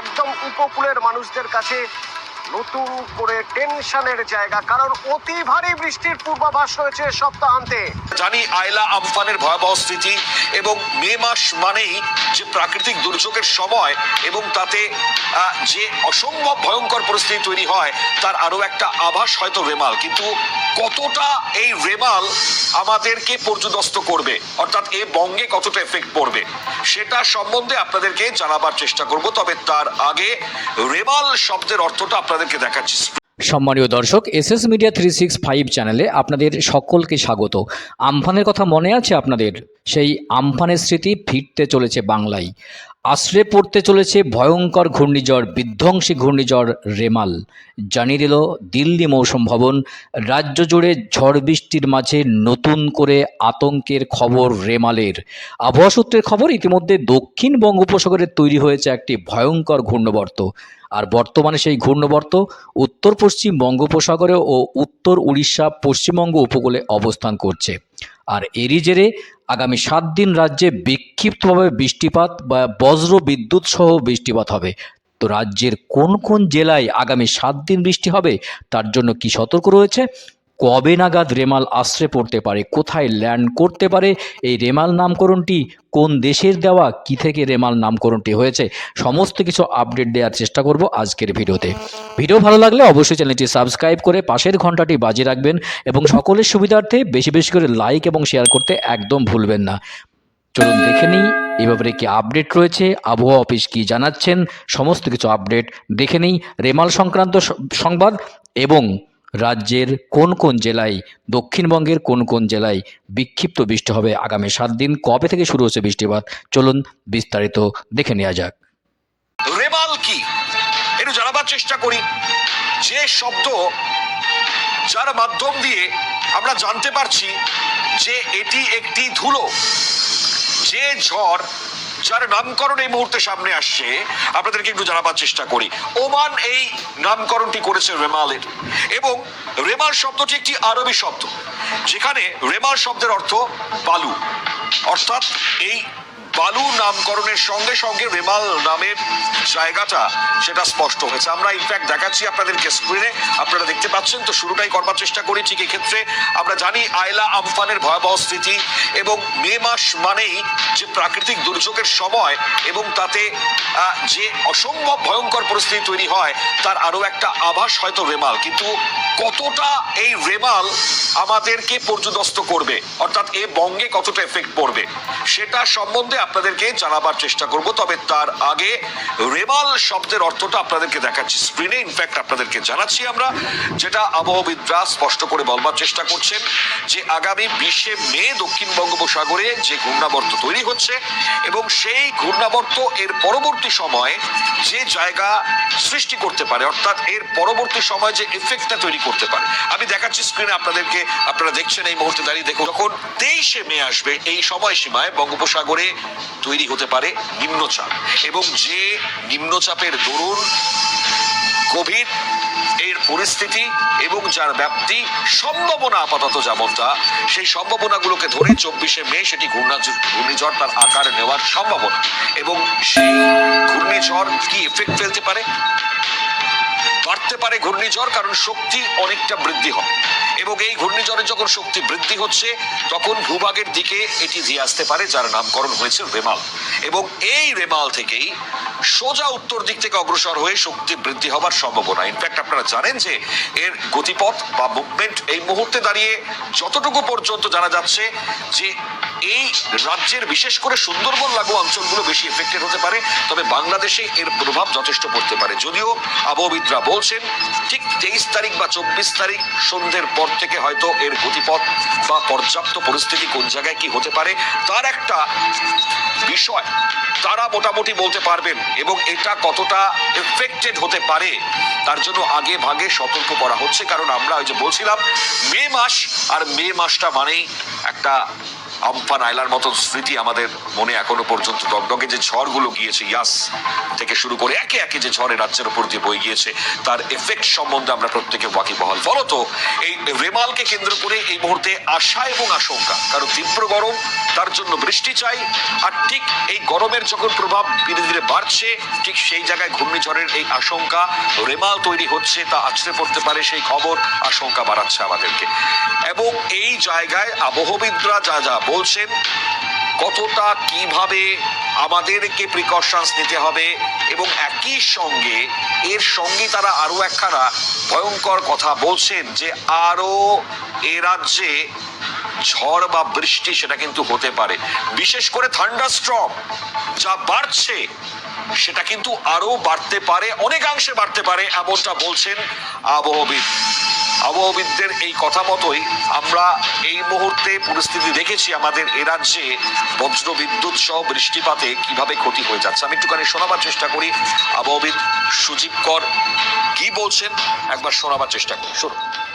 একদম উপকূলের মানুষদের কাছে নতুন করে টেনশনের জায়গা, কারণ অতি ভারী বৃষ্টির পূর্বাভাস রয়েছে সপ্তাহান্তে জানি আয়লা আমফানের ভয়াবহ স্থিতি এবং মে মাস মানেই যে প্রাকৃতিক দুর্যোগের সময় এবং তাতে যে অসম্ভব ভয়ঙ্কর পরিস্থিতি তৈরি হয়, তার আরও একটা আভাস হয়তো রেমাল। কিন্তু কতটা এই রেমাল আমাদেরকে পর্যদস্ত করবে? অর্থাৎ এ বঙ্গে কতটা এফেক্ট পড়বে? সেটা সম্বন্ধে আপনাদেরকে জানাবার চেষ্টা করব, তবে তার আগে রেমাল শব্দের অর্থটা আপনাদেরকে দেখাচ্ছি। সম্মানীয় দর্শক S S media three six five চ্যানেলে আপনাদের সকলকে স্বাগত। আমফানের কথা মনে আছে আপনাদের? সেই আমফানের স্মৃতি ফিরতে চলেছে বাংলায়। আশ্রে পড়তে চলেছে ভয়ঙ্কর ঘূর্ণিঝড়, বিধ্বংসী ঘূর্ণিঝড় রেমাল। জানিয়ে দিল দিল্লি মৌসুম ভবন, রাজ্য জুড়ে ঝড় বৃষ্টির মাঝে নতুন করে আতঙ্কের খবর রেমালের। আবহাওয়া সূত্রের খবর, ইতিমধ্যে দক্ষিণ বঙ্গোপসাগরে তৈরি হয়েছে একটি ভয়ঙ্কর ঘূর্ণবর্ত। আর বর্তমানে সেই ঘূর্ণবর্ত উত্তর পশ্চিম বঙ্গোপসাগরে ও উত্তর উড়িষ্যা পশ্চিমবঙ্গ উপকূলে অবস্থান করছে। আর এরই জেরে আগামী সাত দিন রাজ্যে বিক্ষিপ্তভাবে বৃষ্টিপাত বা বজ্র বিদ্যুৎ সহ বৃষ্টিপাত হবে। তো রাজ্যের কোন কোন জেলায় আগামী সাত দিন বৃষ্টি হবে, তার জন্য কি সতর্ক রয়েছে? কবে নাগাদ রেমাল আশ্রে পড়তে পারে? কোথায় ল্যান্ড করতে পারে? এই রেমাল নামকরণটি কোন দেশের দেওয়া? কি থেকে রেমাল নামকরণটি হয়েছে? সমস্ত কিছু আপডেট দেওয়ার চেষ্টা করব আজকের ভিডিওতে। ভিডিও ভালো লাগলে অবশ্যই চ্যানেলটি সাবস্ক্রাইব করে পাশের ঘন্টাটি বাজিয়ে রাখবেন এবং সকলের সুবিধার্থে বেশি বেশি করে লাইক এবং শেয়ার করতে একদম ভুলবেন না। চলুন দেখে নিই এই ব্যাপারে কি আপডেট রয়েছে? আবহাওয়া অফিস কি জানাচ্ছেন? সমস্ত কিছু আপডেট দেখে নিই। রেমাল সংক্রান্ত সংবাদ এবং রাজ্যের কোন কোন জেলায়, দক্ষিণবঙ্গের কোন কোন জেলায় বিক্ষিপ্ত বৃষ্টি হবে? আগামী সাত দিন কবে থেকে শুরু হচ্ছে বৃষ্টিপাত? চলুন বিস্তারিত দেখে নেওয়া যাক। রেমাল কি? একটু জানাবার চেষ্টা করি। যে শব্দ যার মাধ্যম দিয়ে আমরা জানতে পারছি যে এটি একটি ধুলো, যে ঝড় যার নামকরণ এই মুহূর্তে সামনে আসছে, আপনাদেরকে একটু জানাবার চেষ্টা করি। ওমান এই নামকরণটি করেছে রেমালের। এবং রেমাল শব্দটি একটি আরবি শব্দ, যেখানে রেমাল শব্দের অর্থ বালু। অর্থাৎ এই বালু নামকরণের সঙ্গে সঙ্গে রেমাল নামের জায়গাটা সেটা স্পষ্ট হয়েছে। আমরা ইনফ্যাক্ট দেখাচ্ছি আপনাদেরকে স্ক্রিনে আপনারা দেখতে পাচ্ছেন, তো শুরুটাই করবার চেষ্টা করি। ঠিক এক্ষেত্রে আমরা জানি আয়লা আমফানের ভয়াবহ স্থিতি এবং মে মাস মানেই যে প্রাকৃতিক দুর্যোগের সময় এবং তাতে যে অসম্ভব ভয়ঙ্কর পরিস্থিতি তৈরি হয়, তার আরও একটা আভাস হয়তো রেমাল। কিন্তু কতটা এই রেমাল আমাদেরকে পর্যদস্ত করবে? অর্থাৎ এ বঙ্গে কতটা এফেক্ট পড়বে? সেটা সম্বন্ধে আপনাদেরকে জানাবার চেষ্টা করব, তবে তার আগে রেবাল শব্দের অর্থটা আপনাদেরকে দেখাচ্ছি স্ক্রিনে ইনফ্যাক্ট আপনাদেরকে জানাচ্ছি আমরা, যেটা আবহবিদরা স্পষ্ট করে বলবার চেষ্টা করছেন যে আগামী বিশে মে দক্ষিণ বঙ্গোপসাগরে যে ঘূর্ণাবর্ত তৈরি হচ্ছে এবং সেই ঘূর্ণাবর্ত এর পরবর্তী সময়ে যে জায়গা সৃষ্টি করতে পারে, অর্থাৎ এর পরবর্তী সময় যে এফেক্টটা তৈরি করতে পারে। আমি দেখাচ্ছি স্ক্রিনে আপনাদেরকে, আপনারা দেখছেন এই মুহূর্তে দাঁড়িয়ে দেখুন। যখন তেইশে মে আসবে, এই সময়সীমায় বঙ্গোপসাগরে তৈরি হতে পারে নিম্নচাপ। এবং যে নিম্নচাপের দরুন গভীর এর পরিস্থিতি এবং যার ব্যাপ্তি সম্ভাবনা আপাতত যেমনটা, সেই সম্ভাবনাগুলোকে ধরে চব্বিশে মে সেটি ঘূর্ণিঝড় তার আকার নেওয়ার সম্ভাবনা। এবং সেই ঘূর্ণিঝড় কি এফেক্ট ফেলতে পারে? বাড়তে পারে ঘূর্ণিঝড়, কারণ শক্তি অনেকটা বৃদ্ধি হয়। এবং এই ঘূর্ণিঝড়ের যখন শক্তি বৃদ্ধি হচ্ছে, তখন ভূভাগের দিকে এটি দিয়ে আসতে পারে, যার নামকরণ হয়েছে রেমাল। এবং এই রেমাল থেকেই সোজা উত্তর দিক থেকে অগ্রসর হয়ে শক্তি বৃদ্ধি হবার সম্ভাবনা। ইনফ্যাক্ট আপনারা জানেন যে এর গতিপথ বা মুভমেন্ট এই মুহূর্তে দাঁড়িয়ে যতটুকু পর্যন্ত জানা যাচ্ছে যে এই রাজ্যের বিশেষ করে সুন্দরবন লাগু অঞ্চলগুলো বেশি এফেক্টেড হতে পারে, তবে বাংলাদেশে এর প্রভাব যথেষ্ট পড়তে পারে। যদিও আবহবিদরা বলছেন, ঠিক তেইশ তারিখ বা চব্বিশ তারিখ সন্ধ্যের পর থেকে হয়তো এর গতিপথ বা পর্যাপ্ত পরিস্থিতি কোন জায়গায় কি হতে পারে, তার একটা বিষয় তারা মোটামুটি বলতে পারবেন এবং এটা কতটা এফেক্টেড হতে পারে, তার জন্য আগে ভাগে সতর্ক করা হচ্ছে। কারণ আমরা ওই যে বলছিলাম, মে মাস, আর মে মাসটা মানেই একটা আমফান আইলার মতো স্মৃতি আমাদের মনে এখনও পর্যন্ত দগদগে। যে ঝড়গুলো গিয়েছে, ইয়াস, থেকে শুরু করে একে একে যে ঝড়ে রাজ্যের উপর দিয়ে বয়ে গিয়েছে, তার এফেক্ট সম্বন্ধে আমরা প্রত্যেকে ওয়াকিবহাল। ফলত, এই রেমালকে কেন্দ্র করে এই মুহূর্তে আশা এবং আশঙ্কা, কারণ তীব্র গরম, তার জন্য বৃষ্টি চাই, আর ঠিক এই গরমের যখন প্রভাব ধীরে ধীরে বাড়ছে, ঠিক সেই জায়গায় ঘূর্ণিঝড়ের এই আশঙ্কা, রেমাল তৈরি হচ্ছে, তা আছড়ে পড়তে পারে সেই খবর, আশঙ্কা বাড়াচ্ছে আমাদেরকে। এবং এই জায়গায় আবহবিদরা যা যা বলছেন, কতটা কীভাবে আমাদেরকে প্রিকশনস নিতে হবে এবং একই সঙ্গে এর সঙ্গে তারা আরও একখানা ভয়ঙ্কর কথা বলছেন যে আরও এ রাজ্যে ঝড় বা বৃষ্টি সেটা কিন্তু হতে পারে। বিশেষ করে থান্ডারস্ট্রম যা বাড়ছে, সেটা কিন্তু আরও বাড়তে পারে, অনেকাংশে বাড়তে পারে, এমনটা বলছেন আবহবিদ। আবহবিদদের এই কথা মতোই আমরা এই মুহূর্তে পরিস্থিতি দেখেছি আমাদের এ রাজ্যে বজ্র বিদ্যুৎ সহ বৃষ্টিপাতে কীভাবে ক্ষতি হয়ে যাচ্ছে। আমি একটুখানি শোনাবার চেষ্টা করি। আবহবিদ সুজীব কর কি বলছেন? একবার শোনাবার চেষ্টা করি। শুনুন।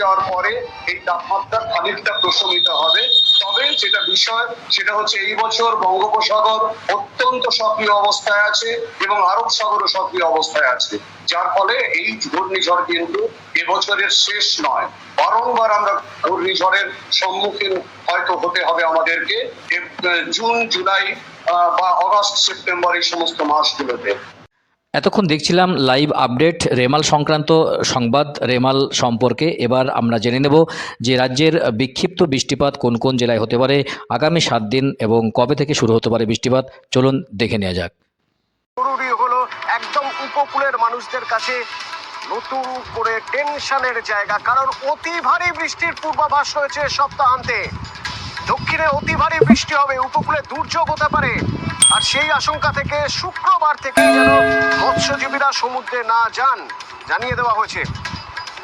যাওয়ার পরে এই তাপমাত্রা খানিকটা প্রশমিত হবে। তবে যেটা বিষয়, সেটা হচ্ছে এই বছর বঙ্গোপসাগর অত্যন্ত সক্রিয় অবস্থায় আছে এবং আরব সাগরও সক্রিয় অবস্থায় আছে। যার ফলে এই ঘূর্ণিঝড় কিন্তু এবছরের শেষ নয়। বারংবার আমরা ঘূর্ণিঝড়ের সম্মুখীন হয়তো হতে হবে আমাদেরকে। জুন, জুলাই বা অগস্ট, সেপ্টেম্বর এই সমস্ত মাসগুলোতে। এতক্ষণ দেখছিলাম লাইভ আপডেট রেমাল সংক্রান্ত সংবাদ, রেমাল সম্পর্কে। এবার আমরা জেনে নেব যে রাজ্যের বিক্ষিপ্ত বৃষ্টিপাত কোন কোন জেলায় হতে পারে, আগামী সাত দিন এবং কবে থেকে শুরু হতে পারে বৃষ্টিপাত, চলুন দেখে নেওয়া যাক। জরুরি হলো একদম উপকূলের মানুষদের কাছে নতুন করে টেনশনের জায়গা, কারণ অতি ভারী বৃষ্টির পূর্বাভাস রয়েছে সপ্তাহান্তে। দক্ষিণে অতি ভারী বৃষ্টি হবে, উপকূলে দুর্যোগ হতে পারে। আর সেই আশঙ্কা থেকে শুক্রবার থেকে যেন মৎস্যজীবীরা সমুদ্রে না যান, জানিয়ে দেওয়া হয়েছে।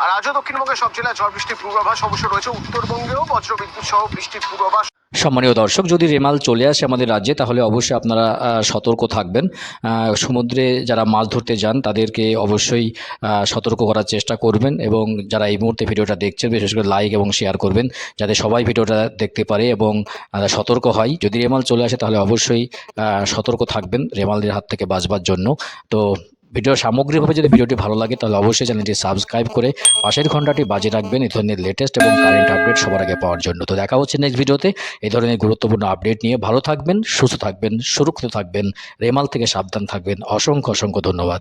আর আজও দক্ষিণবঙ্গের সব জেলায় ঝড় বৃষ্টির পূর্বাভাস অবশ্য রয়েছে। উত্তরবঙ্গেও বজ্রবিদ্যুৎ সহ বৃষ্টির পূর্বাভাস সম্মানীয় দর্শক, যদি রেমাল চলে আসে আমাদের রাজ্যে, তাহলে অবশ্যই আপনারা সতর্ক থাকবেন। সমুদ্রে যারা মাছ ধরতে যান, তাদেরকে অবশ্যই সতর্ক করার চেষ্টা করবেন এবং যারা এই মুহূর্তে ভিডিওটা দেখছেন, বিশেষ করে লাইক এবং শেয়ার করবেন, যাতে সবাই ভিডিওটা দেখতে পারে এবং সতর্ক হয়। যদি রেমাল চলে আসে, তাহলে অবশ্যই সতর্ক থাকবেন রেমালদের হাত থেকে বাঁচবার জন্য। তো ভিডিওর সামগ্রিকভাবে যদি ভিডিওটি ভালো লাগে, তাহলে অবশ্যই চ্যানেলটি সাবস্ক্রাইব করে পাশের ঘন্টাটি বাজে রাখবেন। এই ধরনের লেটেস্ট এবং কারেন্ট আপডেট সবার আগে পাওয়ার জন্য। তো দেখা হচ্ছে নেক্সট ভিডিওতে। এই ধরনের গুরুত্বপূর্ণ আপডেট নিয়ে ভালো থাকবেন, সুস্থ থাকবেন, সুরক্ষিত থাকবেন, রেমাল থেকে সাবধান থাকবেন। অসংখ্য অসংখ্য ধন্যবাদ।